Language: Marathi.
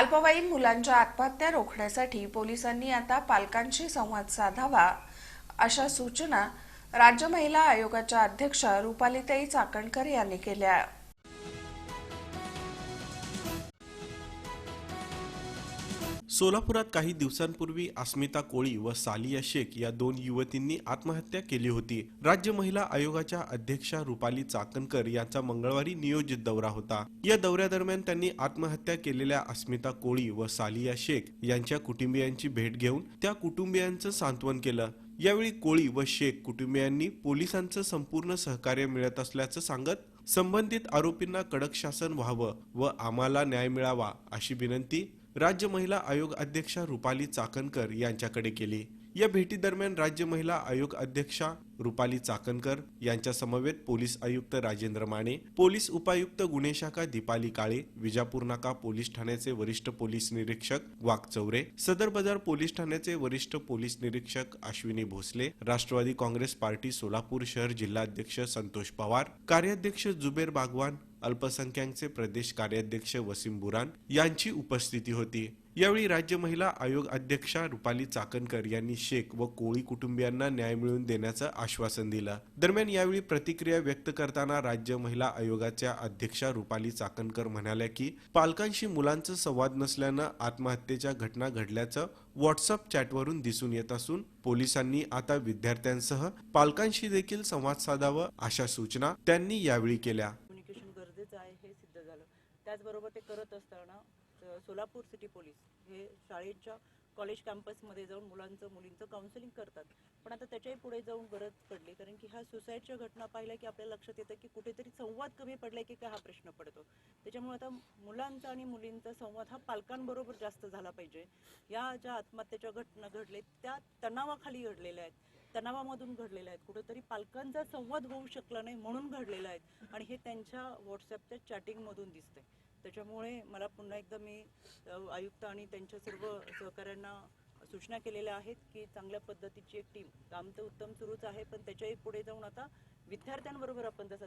अल्पवयीन मुलांच्या आत्महत्या रोखण्यासाठी पोलिसांनी आता पालकांशी संवाद साधावा अशा सूचना राज्य महिला आयोगाच्या अध्यक्षा रुपालीताई चाकणकर यांनी केल्या. सोलापुरात काही दिवसांपूर्वी अस्मिता कोळी व सालिया शेख या दोन युवतींनी आत्महत्या केली होती. राज्य महिला आयोगाच्या अध्यक्षा रुपाली चाकणकर यांचा मंगळवारी नियोजित दौरा होता. या दौऱ्यादरम्यान त्यांनी आत्महत्या केलेल्या अस्मिता कोळी व सालिया शेख यांच्या कुटुंबियांची भेट घेऊन त्या कुटुंबियांचं सांत्वन केलं. यावेळी कोळी व शेख कुटुंबियांनी पोलिसांचं संपूर्ण सहकार्य मिळत असल्याचं सांगत संबंधित आरोपींना कडक शासन व्हावं व आम्हाला न्याय मिळावा अशी विनंती राज्य महिला आयोग अध्यक्षा रुपाली चाकणकर यांच्याकडे केली. या भेटीदरम्यान राज्य महिला आयोग अध्यक्षा रुपाली चाकणकर यांच्या समवेत पोलीस आयुक्त राजेंद्र माने पोलीस उपायुक्त गुन्हे शाखा दीपाली काळे विजापूर नाका पोलीस ठाण्याचे वरिष्ठ पोलीस निरीक्षक वाघचौरे सदर बाजार पोलीस ठाण्याचे वरिष्ठ पोलीस निरीक्षक अश्विनी भोसले राष्ट्रवादी काँग्रेस पार्टी सोलापूर शहर जिल्हाध्यक्ष संतोष पवार कार्याध्यक्ष जुबेर बागवान अल्पसंख्याकचे प्रदेश कार्याध्यक्ष वसीम बुरान यांची उपस्थिती होती. यावेळी राज्य महिला आयोग अध्यक्षा रुपाली चाकणकर यांनी शेख व कोळी कुटुंबियांना न्याय मिळवून देण्याचं आश्वासन दिलं. दरम्यान यावेळी प्रतिक्रिया व्यक्त करताना राज्य महिला आयोगाच्या अध्यक्षा रुपाली चाकणकर म्हणाल्या की पालकांशी मुलांचा संवाद नसल्यानं आत्महत्येच्या घटना घडल्याचं व्हॉट्सअप चॅटवरून दिसून येत असून पोलिसांनी आता विद्यार्थ्यांसह पालकांशी देखील संवाद साधावा अशा सूचना त्यांनी यावेळी केल्या. आहे हे सिद्ध झालं. त्याचबरोबर ते करत असताना सोलापूर सिटी पोलीस हे शाळेच्या कॉलेज कॅम्पसमध्ये जाऊन मुलांचं मुलींचं काउन्सिलिंग करतात. पण आता त्याच्याही पुढे जाऊन गरज पडली कारण की ह्या सुसाईडच्या घटना पाहिल्या की आपल्याला लक्षात येतं की कुठेतरी संवाद कमी पडलाय की काय हा प्रश्न पडतो. त्याच्यामुळे आता मुलांचा आणि मुलींचा संवाद हा पालकांबरोबर जास्त झाला पाहिजे. या ज्या आत्महत्येच्या घटना घडल्या त्या तणावाखाली घडलेल्या आहेत. तणावामधून घडलेल्या आहेत. कुठेतरी पालकांचा संवाद होऊ शकला नाही म्हणून घडलेला आहेत आणि हे त्यांच्या व्हॉट्सअपच्या चॅटिंगमधून दिसतंय. त्याच्यामुळे मला पुन्हा एकदा मी आयुक्त आणि त्यांच्या सर्व सहकाऱ्यांना सूचना केलेल्या आहेत की चांगल्या पद्धतीची एक टीम काम तर उत्तम सुरूच आहे पण त्याच्याही पुढे जाऊन आता विद्यार्थ्यांबरोबर आपण जसं